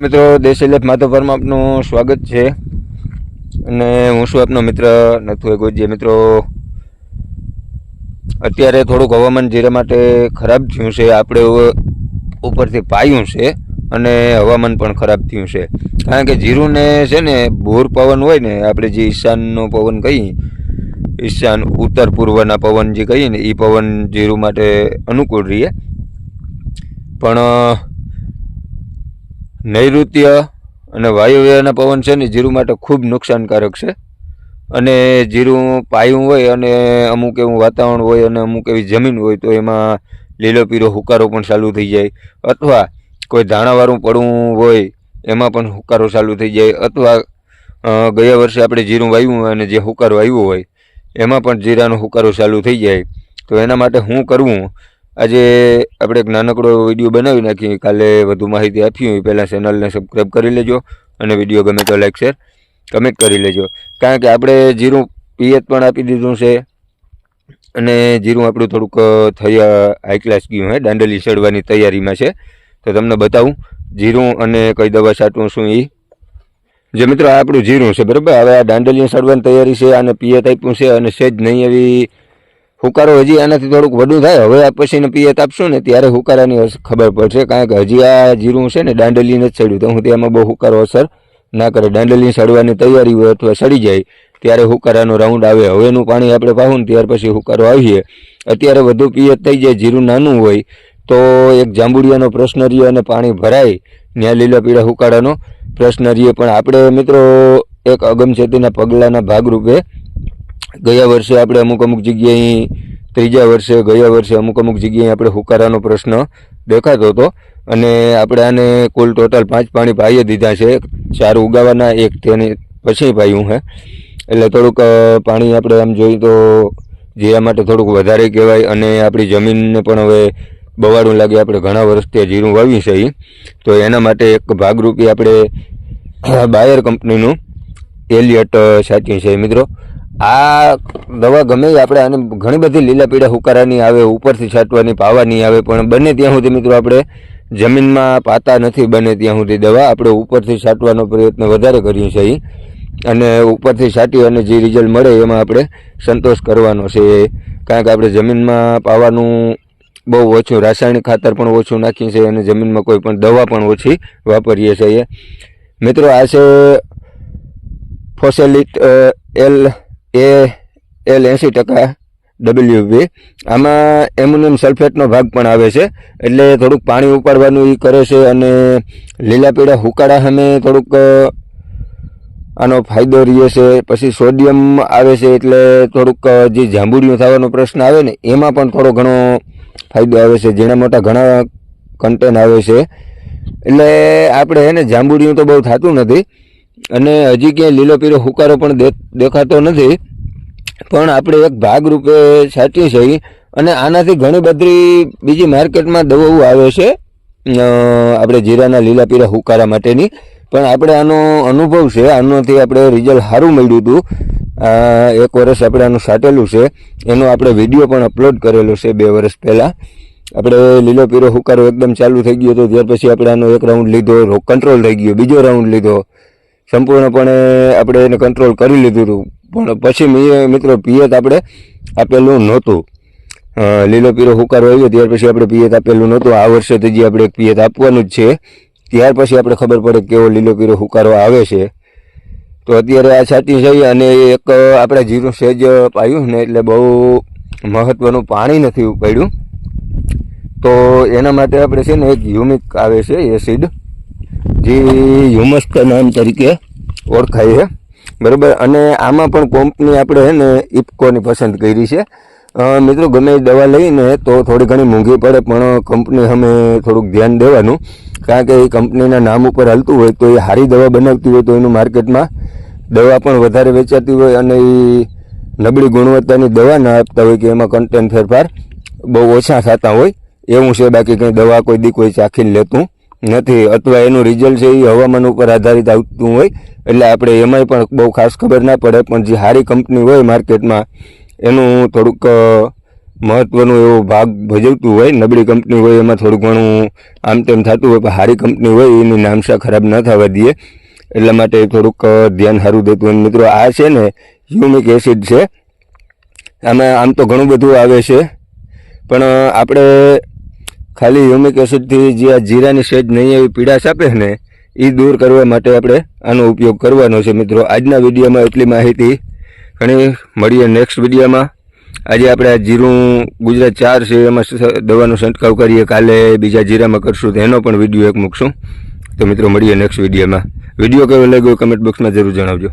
મિત્રો, દેશી લેફ માધવ ફાર્મમાં આપનું સ્વાગત છે. અને હું શું આપનો મિત્ર નથુ ગોજીએ મિત્રો, અત્યારે થોડુંક હવામાન જીરા માટે ખરાબ થયું છે, આપણે ઉપરથી પાયું છે અને હવામાન પણ ખરાબ થયું છે. કારણ કે જીરુંને છે ને, ભૂર પવન હોય ને, આપણે જે ઈશાનનો પવન કહીએ, ઈશાન ઉત્તર પૂર્વના પવન જે કહીએ ને એ પવન જીરું માટે અનુકૂળ રહીએ. પણ નૈઋત્ય અને વાયુવ્યના પવન છે ને જીરું માટે ખૂબ નુકસાનકારક છે. અને જીરું પાયું હોય અને અમુક એવું વાતાવરણ હોય અને અમુક એવી જમીન હોય તો એમાં લીલો પીરો હુકારો પણ ચાલુ થઈ જાય. અથવા કોઈ ધાણાવાળું પડવું હોય એમાં પણ હુકારો ચાલુ થઈ જાય. અથવા ગયા વર્ષે આપણે જીરું વાવ્યું હોય અને જે હુકારો આવ્યો હોય એમાં પણ જીરાનો હુકારો ચાલુ થઈ જાય. તો એના માટે હું કરવું આજે આપણે એક નાનકડો વીડિયો બનાવી નાખીએ. કાલે વધુ માહિતી આપી હોય પહેલાં ચેનલને સબસ્ક્રાઈબ કરી લેજો અને વીડિયો ગમે તો લાઈક શેર કમેન્ટ કરી લેજો. કારણ કે આપણે જીરું પિયત પણ આપી દીધું છે અને જીરું આપણું થોડુંક થઈ હાઈ ક્લાસ ગયું હે. દાંડલી ચડવાની તૈયારીમાં છે. તો તમને બતાવું, જીરું અને કઈ દવા છાંટવું શું એ જે મિત્રો, આ આપણું જીરું છે, બરાબર? હવે આ દાંડલી સડવાની તૈયારી છે અને પિયત આપ્યું છે અને સેજ નહીં એવી હુકારો હજી આનાથી થોડુંક વધુ થાય. હવે આ પછીને પિયત આપશું ને ત્યારે હુકારાની ખબર પડશે. કારણ કે હજી આ જીરું છે ને દાંડલીને જ ચડ્યું તો હું તેમાં બહુ હુકારો અસર ના કરે. દાંડલી સડવાની તૈયારી હોય અથવા સડી જાય, ત્યારે હુકારાનો રાઉન્ડ આવે. હવેનું પાણી આપણે પાવું ને ત્યાર પછી હુકારો આવીએ. અત્યારે વધુ પિયત થઈ જાય, જીરું નાનું હોય, તો એક જાંબુડિયાનો પ્રશ્ન રહીએ અને પાણી ભરાય. ત્યાં લીલા પીળા હુકારાનો પ્રશ્ન રહીએ પણ આપણે મિત્રો એક અગમચેતીના પગલાંના ભાગરૂપે ગયા વર્ષે આપણે અમુક અમુક જગ્યાએ ત્રીજા વર્ષે, ગયા વર્ષે અમુક અમુક જગ્યાએ આપણે હુકારાનો પ્રશ્ન દેખાતો હતો. અને આપણે આને કુલ ટોટલ પાંચ પાણી પાઈએ દીધા છે. ચાર ઉગાવાના, એક તેની પછી પાયું હે. એટલે થોડુંક પાણી આપણે આમ જોઈએ તો જીરા માટે થોડુંક વધારે કહેવાય અને આપણી જમીનને પણ હવે બવાડું લાગે. આપણે ઘણા વર્ષથી જીરું વાવી છે. તો એના માટે એક ભાગરૂપી આપણે બાયર કંપનીનું એલિયટ સાચ્યું છે મિત્રો. આ દવા ગમે આપણે આને ઘણી બધી લીલા પીળા હુકારાની આવે, ઉપરથી છાંટવાની, પાવાની આવે, પણ બને ત્યાં સુધી મિત્રો આપણે જમીનમાં પાતા નથી, બને ત્યાં સુધી દવા આપણે ઉપરથી છાંટવાનો પ્રયત્ન વધારે કરીએ છીએ. અને ઉપરથી છાંટી અને જે રિઝલ્ટ મળે એમાં આપણે સંતોષ કરવાનો છે. કારણ કે આપણે જમીનમાં પાવાનું બહુ ઓછું, રાસાયણિક ખાતર પણ ઓછું નાખીએ છીએ અને જમીનમાં કોઈ પણ દવા પણ ઓછી વાપરીએ છીએ. મિત્રો, આ છે ફોસેલિટ એલ એ એલ એંસી ટકા ડબલ્યુ બી આમાં એમ્યુનિયમ સલ્ફેટનો ભાગ પણ આવે છે. એટલે થોડુંક પાણી ઉપાડવાનું એ કરે છે અને લીલા પીળા હુકાળા સામે થોડુંક આનો ફાયદો રહે છે. પછી સોડિયમ આવે છે એટલે થોડુંક જે જાંબુડિયું થવાનો પ્રશ્ન આવે ને, એમાં પણ થોડો ઘણો ફાયદો આવે છે. ઝીણા મોટા ઘણા કન્ટેન આવે છે. એટલે આપણે હે ને જાંબુડિયું તો બહુ થતું નથી. અને હજી ક્યાંય લીલો પીળો હુકારો પણ દેખાતો નથી. પણ આપણે એક ભાગરૂપે સાચી છે અને આનાથી ઘણી બધી બીજી માર્કેટમાં દવાઓ આવે છે. આપણે જીરાના લીલા પીરા હુકારા માટેની. પણ આપણે આનો અનુભવ છે, આનાથી આપણે રિઝલ્ટ સારું મળ્યું હતું. એક વર્ષ આપણે આનું સાટેલું છે. એનો આપણે વીડિયો પણ અપલોડ કરેલો છે બે વર્ષ પહેલાં. આપણે લીલો પીરો હુકારો એકદમ ચાલુ થઈ ગયો હતો. ત્યાર પછી આપણે આનો એક રાઉન્ડ લીધો કંટ્રોલ થઈ ગયો. બીજો રાઉન્ડ લીધો. સંપૂર્ણપણે આપણે એને કંટ્રોલ કરી લીધું હતું. પણ પછી મેં, મિત્રો, પિયત આપણે આપેલું નહોતું. લીલો પીરો હુકારો આવ્યો, ત્યાર પછી આપણે પિયત આપેલું નહોતું. આ વર્ષે તો જે આપણે એક પિયત આપવાનું જ છે, ત્યાર પછી આપણે ખબર પડે કેવો લીલો પીરો હુકારો આવે છે. તો અત્યારે આ છાતી જઈ અને એક આપણે જીરું સેજ પાયું ને એટલે બહુ મહત્ત્વનું પાણી નથી ઉપાડ્યું. તો એના માટે આપણે છે ને એક હ્યુમિક આવે છે એસિડ જે હ્યુમસ નામ તરીકે ઓળખાય છે. બરાબર, અને આમાં પણ કંપની આપણે છે ને ઇફકોની પસંદ કરી છે. મિત્રો, ગમે એ દવા લઈને તો થોડી ઘણી મોંઘી પડે, પણ કંપની અમે થોડુંક ધ્યાન દેવાનું. કારણ કે એ કંપનીના નામ ઉપર હાલતું હોય તો એ સારી દવા બનાવતી હોય તો એનું માર્કેટમાં દવા પણ વધારે વેચાતી હોય અને એ નબળી ગુણવત્તાની દવા ના આપતા હોય કે એમાં કન્ટેન્ટ ફેરફાર બહુ ઓછા થતા હોય, એવું છે. બાકી કંઈ દવા કોઈ દી કોઈ ચાખીને લેતું નથી, અથવા એનું રિઝલ્ટ છે એ હવામાન ઉપર આધારિત આવતું હોય, એટલે આપણે એમાંય પણ બહુ ખાસ ખબર ના પડે, પણ જે સારી કંપની હોય માર્કેટમાં, એનું થોડુંક મહત્ત્વનો એવો ભાગ ભજવતું હોય, નબળી કંપની હોય એમાં થોડું ઘણું આમ તેમ થતું હોય, પણ સારી કંપની હોય એની નામશા ખરાબ ન થવા દઈએ. એટલા માટે થોડુંક ધ્યાન સારું દેતું હોય. મિત્રો, આ છે ને હ્યુમિક એસિડ છે. આમાં આમ તો ઘણું બધું આવે છે, પણ આપણે ખાલી હ્યુમિક એસિડથી જે આ જીરાની સેજ નહીં એવી પીડાશ આપે ને એ દૂર કરવા માટે આપણે આનો ઉપયોગ કરવાનો છે. મિત્રો, આજના વિડીયોમાં એટલી માહિતી. ઘણી મળીએ નેક્સ્ટ વિડીયોમાં. આજે આપણે આ જીરું ગુજરાત ચાર છે, એમાં દવાનો છંટકાવ કરીએ. કાલે બીજા જીરામાં કરશું તો એનો પણ વીડિયો એક મૂકશું. તો મિત્રો, મળીએ નેક્સ્ટ વિડીયોમાં. વીડિયો કેવો લાગ્યો કમેન્ટ બોક્સમાં જરૂર જણાવજો.